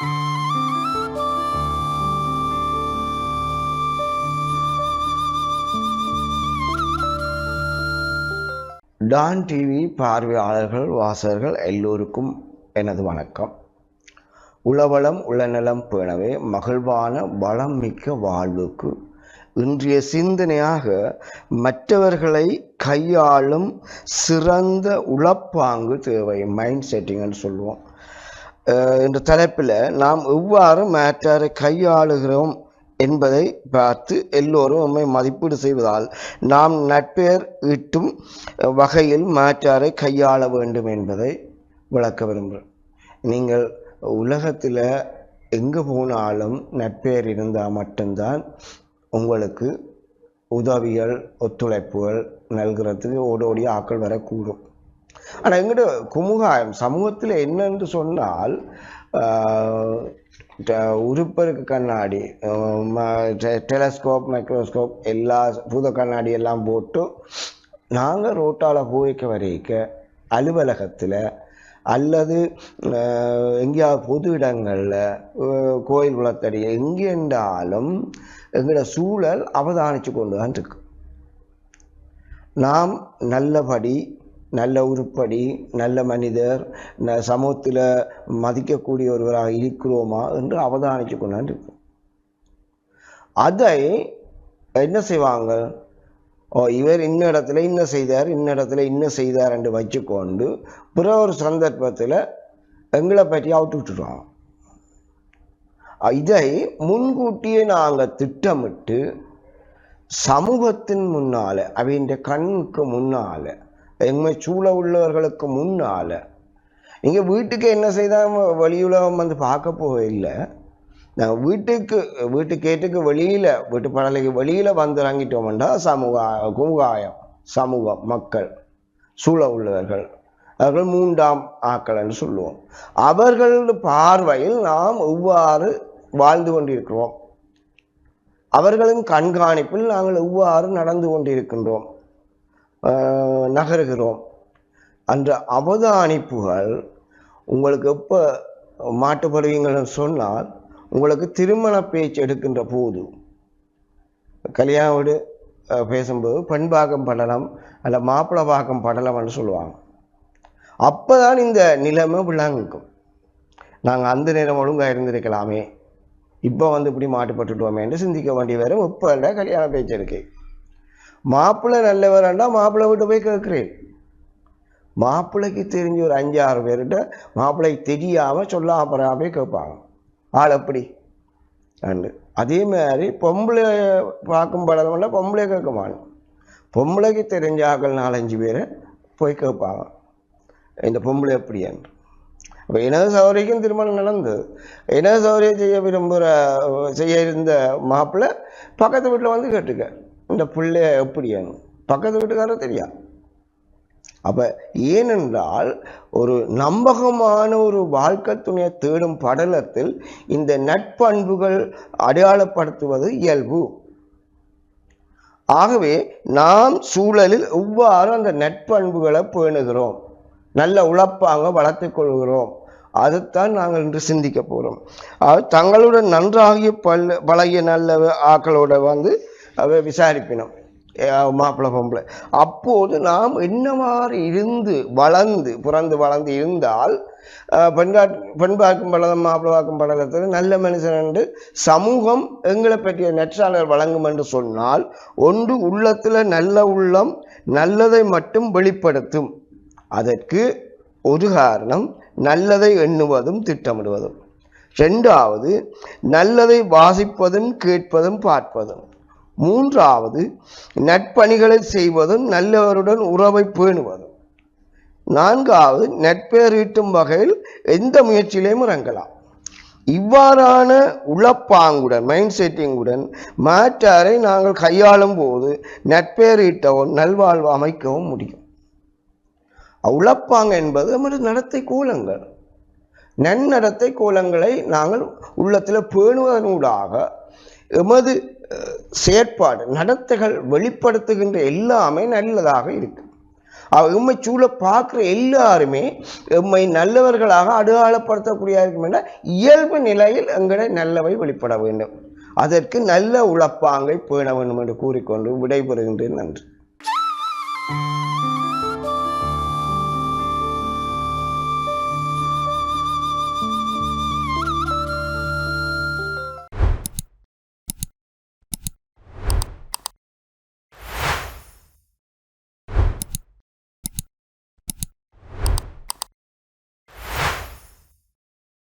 Don TV பார்வையாளர்கள் வாசகர்கள் எல்லோருக்கும் எனது வணக்கம். உளவளம் உளநலம் பேணவே மகிழ்வான வளம் மிக்க வாழ்வுக்கு இன்றைய சிந்தனையாக மற்றவர்களை கையாளும் சிறந்த உளப்பாங்கு தேவை மைண்ட் செட்டிங்னு சொல்லுவோம். என்ற தலைப்பில் நாம் எவ்வாறு மேட்டரை கையாளுகிறோம் என்பதை பார்த்து எல்லோரும் நம்மை மதிப்பீடு செய்வதால் நாம் நட்பெயர் ஈட்டும் வகையில் மாற்றாரை கையாள வேண்டும் என்பதை விளக்க விரும்புகிறேன் நீங்கள் உலகத்தில் எங்கே போனாலும் நட்பெயர் இருந்தால் மட்டும்தான் உங்களுக்கு உதவிகள் ஒத்துழைப்புகள் நல்கிறதுக்கு ஓடோடி ஆக்கள் வரக்கூடும். ஆனால் எங்கிட்ட குமுகாயம் சமூகத்தில் என்னென்று சொன்னால் ஆஹ், கண்ணாடி டெலஸ்கோப் மைக்ரோஸ்கோப் எல்லா பூத கண்ணாடி எல்லாம் போட்டு நாங்கள் ரோட்டால் போய்க்க வரைக்க அலுவலகத்தில் அல்லது எங்கேயாவது பொது இடங்களில் கோயில் குளத்தடி எங்கேண்டாலும் எங்களோட சூழல் அவதானித்து கொண்டு தான் இருக்கு. நாம் நல்லபடி நல்ல உருப்படி நல்ல மனிதர் ந சமூகத்தில் மதிக்கக்கூடிய ஒருவராக இருக்கிறோமா என்று அவதானித்து கொண்டு அதை என்ன செய்வாங்க? ஓ இவர் இன்ன இடத்துல இன்ன செய்தார் இன்ன இடத்துல இன்ன செய்தார் என்று வச்சுக்கொண்டு பிற ஒரு சந்தர்ப்பத்தில் எங்களை பற்றி அவுத்து விட்டுருவோம் இதை முன்கூட்டியே நாங்கள் திட்டமிட்டு சமூகத்தின் முன்னால அவையின் கண்ணுக்கு முன்னால எங்களை சூழ உள்ளவர்களுக்கு முன்னால இங்கே வீட்டுக்கு என்ன செய்தால் வெளியுலகம் வந்து பார்க்க போகவில்லை நாங்கள் வீட்டுக்கு வீட்டு கேட்டுக்கு வெளியில் வீட்டு படலைக்கு வெளியில் வந்து இறங்கிட்டோம்னா சமூக குமுகாயம் சமூகம் மக்கள் சூழ உள்ளவர்கள் அவர்கள் மூன்றாம் ஆக்கள் என்று சொல்லுவோம். அவர்கள் பார்வையில் நாம் எவ்வாறு வாழ்ந்து கொண்டிருக்கிறோம்? அவர்களின் கண்காணிப்பில் நாங்கள் எவ்வாறு நடந்து கொண்டிருக்கின்றோம்? நகருகிறோம். அந்த அவதானிப்புகள் உங்களுக்கு எப்போ மாட்டுப்படுவீங்கன்னு சொன்னால் உங்களுக்கு திருமண பேச்சு எடுக்கின்ற போது. கல்யாணோடு பேசும்போது பெண்பாகம் படலம் அல்ல மாப்பிள பாகம் படலம்னு சொல்லுவாங்க. அப்போ தான் இந்த நிலைமை விளங்கும். நாங்கள் அந்த நேரம் ஒழுங்காக இருந்திருக்கலாமே. இப்போ வந்து இப்படி மாட்டுப்பட்டுட்டோமே என்று சிந்திக்க வேண்டிய வரும் இப்போ கல்யாண பேச்சு இருக்குது மாப்பிள்ளை நல்லவராண்டா மாப்பிள்ளை விட்டு போய் கேட்குறேன். மாப்பிள்ளைக்கு தெரிஞ்ச ஒரு அஞ்சாறு பேர்கிட்ட மாப்பிள்ளை தெரியாமல் சொல்லாம போய் கேட்பாங்க. ஆள் எப்படி? அண்டு அதே மாதிரி பொம்பளை பார்க்கும் படம்ல பொம்பளை கேட்க மாட்டோம் பொம்பளைக்கு தெரிஞ்ச ஆக்கள் நாலஞ்சு பேரை போய் கேட்பாங்க. இந்த பொம்பளை எப்படி என்று அப்போ சௌரிக்கும் திருமணம் நடந்தது இனது சௌரியம் செய்ய விரும்புகிற செய்ய இருந்த மாப்பிள்ளை பக்கத்து வீட்டில் வந்து கேட்டுக்க. இந்த பிள்ளை எப்படின்னு பக்கத்து வீட்டுக்காரர் தெரியாது அப்போ ஏனென்றால் ஒரு நம்பகமான ஒரு வாழ்க்கை துணையை தேடும் படலத்தில் இந்த நட்பண்புகள் அடையாளப்படுத்துவது இயல்பு. ஆகவே நாம் சூழலில் எவ்வாறு அந்த நட்பண்புகளை பேணுகிறோம்? நல்ல உழைப்பாங்க வளர்த்துக் கொள்கிறோம். அதைத்தான் நாங்கள் இன்று சிந்திக்க போகிறோம் அது தங்களுடன் நன்றாகிய பல் பழகிய நல்ல ஆக்களோட வந்து விசாரிப்பினோம். மாப்பிள்ளை பொம்பளை. அப்போது நாம் என்னவாறு இருந்து வளர்ந்து பிறந்து வளர்ந்து இருந்தால் பெண்காட் பெண் பார்க்கும் பழகம் மாப்பிள்ளை பார்க்கும் பழகத்தில் நல்ல மனுஷன் என்று சமூகம் எங்களை பற்றிய நெற்றாளர் வழங்கும் என்று சொன்னால் ஒன்று உள்ளத்தில் நல்ல உள்ளம் நல்லதை மட்டும் வெளிப்படுத்தும். அதற்கு ஒரு காரணம் நல்லதை எண்ணுவதும் திட்டமிடுவதும். ரெண்டாவது நல்லதை வாசிப்பதும் கேட்பதும் பார்ப்பதும். மூன்றாவது நட்பணிகளை செய்வதும் நல்லவருடன் உறவை பேணுவதும். நான்காவது நட்பெயர் ஈட்டும் வகையில் எந்த முயற்சியிலையும் இறங்கலாம். இவ்வாறான உளப்பாங்குடன் மைண்ட் செட்டிங்குடன் மாற்றாரை நாங்கள் கையாளும் போது நட்பெயர் ஈட்டவும் நல்வாழ்வு அமைக்கவும் முடியும். உளப்பாங்க என்பது நமது நடத்தை கோலங்கள். நன்னடத்தை கோலங்களை நாங்கள் உள்ளத்தில் பேணுவதனூடாக எமது செயற்பாடு நடத்தைகள் வெளிப்படுத்துகின்ற எல்லாமே நல்லதாக இருக்கு. அவ- எம்மை சூழ பார்க்குற எல்லாருமே எம்மை நல்லவர்களாக அடையாளப்படுத்தக்கூடிய இருக்கும் என்ற இயல்பு நிலையில் எங்களை நல்லவை வெளிப்பட வேண்டும். அதற்கு நல்ல உழைப்பாங்கை பேண வேண்டும் என்று கூறிக்கொண்டு விடைபெறுகின்றேன். நன்றி.